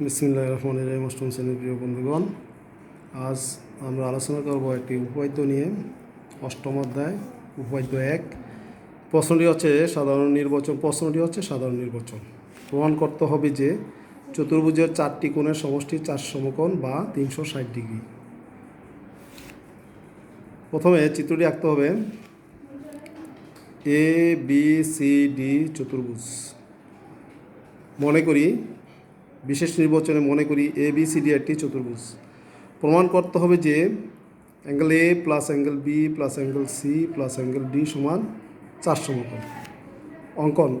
বিসমিল্লাহ রহমান রহিম, অষ্টম শ্রেণির প্রিয় বন্ধুগণ, আজ আমরা আলোচনা করব একটি উপাদ্য নিয়ে, অষ্টম অধ্যায় উপাদ্য এক। প্রশ্নটি হচ্ছে, সাধারণ নির্বাচন প্রশ্নটি হচ্ছে সাধারণ নির্বাচন। প্রমাণ করতে হবে যে, চতুর্ভুজের চারটি কোণের সমষ্টি চার সমকোণ বা তিনশো ষাট ডিগ্রি। প্রথমে চিত্রটি আঁকতে হবে এ বি সি ডি চতুর্ভুজ। মনে করি বিশেষ নির্বাচনে মনে করি এ বি সি ডি একটি চতুর্ভুজ। প্রমাণ করতে হবে যে angle A plus angle B plus angle C plus angle D সমান চার সমকোণ। অঙ্কন।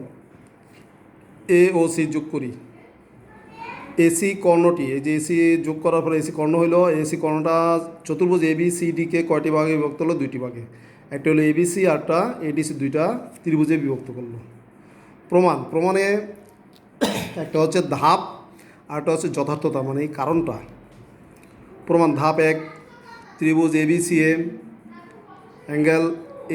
এ ও সি যোগ করি। এসি কর্ণটি, এই যে এসি যোগ করার পরে এসি কর্ণ হলো এসি কর্ণটা চতুর্ভুজ এ বি সি ডিকে কয়টি ভাগে বিভক্ত হলো? দুইটি ভাগে। একটা হলো এবিসি আরটা এডিসি দুইটা ত্রিভুজে বিভক্ত করল। প্রমাণ। প্রমাণে একটা হচ্ছে ধাপ আরটা হচ্ছে যথার্থতা মানে এই কারণটা। প্রমাণ ধাপ এক, ত্রিভুজ A B C A angle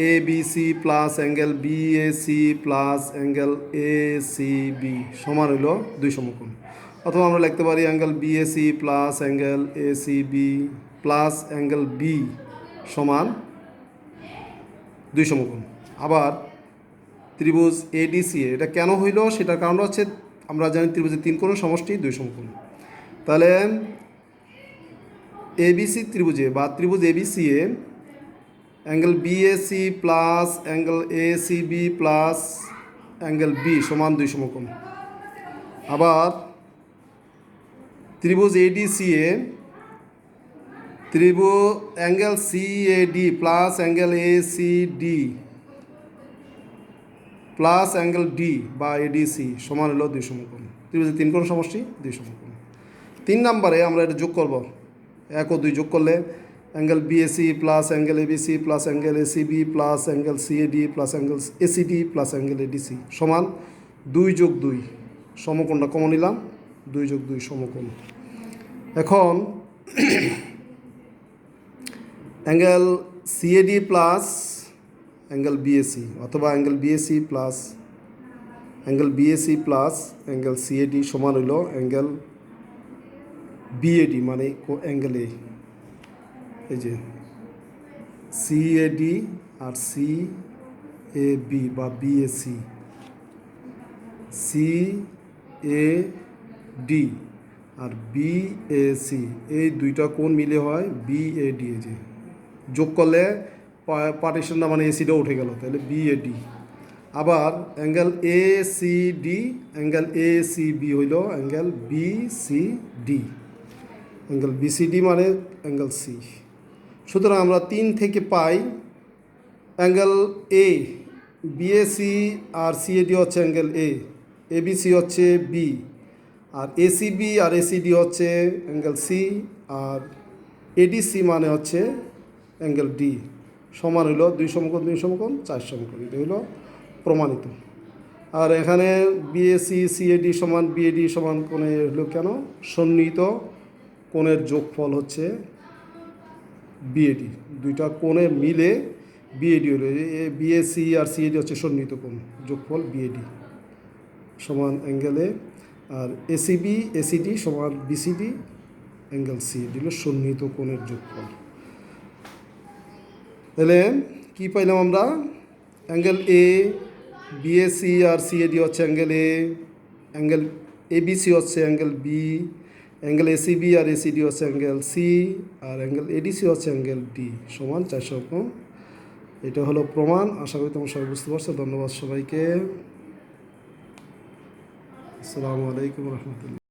A B C plus angle B A C plus angle A C B সমান হইল দুই সমকোণ। অথবা আমরা লিখতে পারি angle B A C plus angle A C B plus angle B সমান দুই সমকোণ। আবার ত্রিভুজ এডিসি এটা কেন হইল? সেটার কারণ হচ্ছে আমরা জানি ত্রিভুজের তিন কোণের সমষ্টি দুই সমকোণ। তাহলে এবিসি ত্রিভুজে বা ত্রিভুজ এবিসি এ angle BAC plus angle ACB plus angle B সমান দুই সমকোণ। আবার ত্রিভুজ এডিসি এ ত্রিভুজ angle CAD plus angle ACD plus angle D বা এডিসি সমান হলো দুই সমকোণ। ত্রিভুজের তিন কোণ সমষ্টি, দুই সমকোণ। তিন নম্বরে আমরা এটা যোগ করব। এক ও দুই যোগ করলে angle BAC plus angle ABC plus angle ACB plus angle CAD plus angle ACD plus angle ADC সমান দুই যোগ দুই। সমকোণটা কমন নিলাম, দুই যোগ দুই সমকোণ। এখন angle CAD plus angle BAC অথবা angle BAC plus angle BAC plus angle CAD সমান হইল অ্যাঙ্গেল বিএডি মানে অ্যাঙ্গেল এ এই যে সিএডি আর সি এ বি বা বিএসি সি এ ডি আর বিএসি এই দুইটা কোণ মিলে হয় বিএডি যে। যোগ করলে পার্টিশনটা মানে এসিটা উঠে গেল, তাহলে বিএডি আবার angle A C D angle A C B হইল angle B C D angle B C D মানে অ্যাঙ্গেল সি সুতরাং আমরা তিন থেকে পাই অ্যাঙ্গেল এ বিএসি আর সিএডি হচ্ছে অ্যাঙ্গেল এ এবিসি হচ্ছে বি আর এসিবি আর এসিডি হচ্ছে অ্যাঙ্গেল সি আর এডিসি মানে হচ্ছে অ্যাঙ্গেল ডি সমান হইল দুই সমকোণ দুই সমকোণ, চার সমকোণ। এটা হইল প্রমাণিত। আর এখানে বিএসি সিএডি সমান বিএডি সমান কোণে হলো কেন? সন্নিহিত কোণের যোগফল হচ্ছে বিএডি দুইটা কোণে মিলে বিএডি হলো বিএসি আর সিএডি হচ্ছে সন্নিহিত কোণ, যোগফল বিএডি সমান অ্যাঙ্গেলে। আর এসিবি এসিডি সমান বিসিডি অ্যাঙ্গেল সিএডি হলো সন্নিহিত কোণের যোগফল। তাহলে কী পাইলাম আমরা? অ্যাঙ্গেল এ বিএসি আর সিএডি হচ্ছে অ্যাঙ্গেল এ অ্যাঙ্গেল এবিসি হচ্ছে অ্যাঙ্গেল বি অ্যাঙ্গেল এসিবি আর এসিডি হচ্ছে অ্যাঙ্গেল সি আর অ্যাঙ্গেল এডিসি হচ্ছে অ্যাঙ্গেল ডি সমান চারশো এটা হলো প্রমাণ, আশা করি তোমরা সবাই বুঝতে পারছ। ধন্যবাদ সবাইকে। আসসালামু আলাইকুম রহমতুল্লাহ।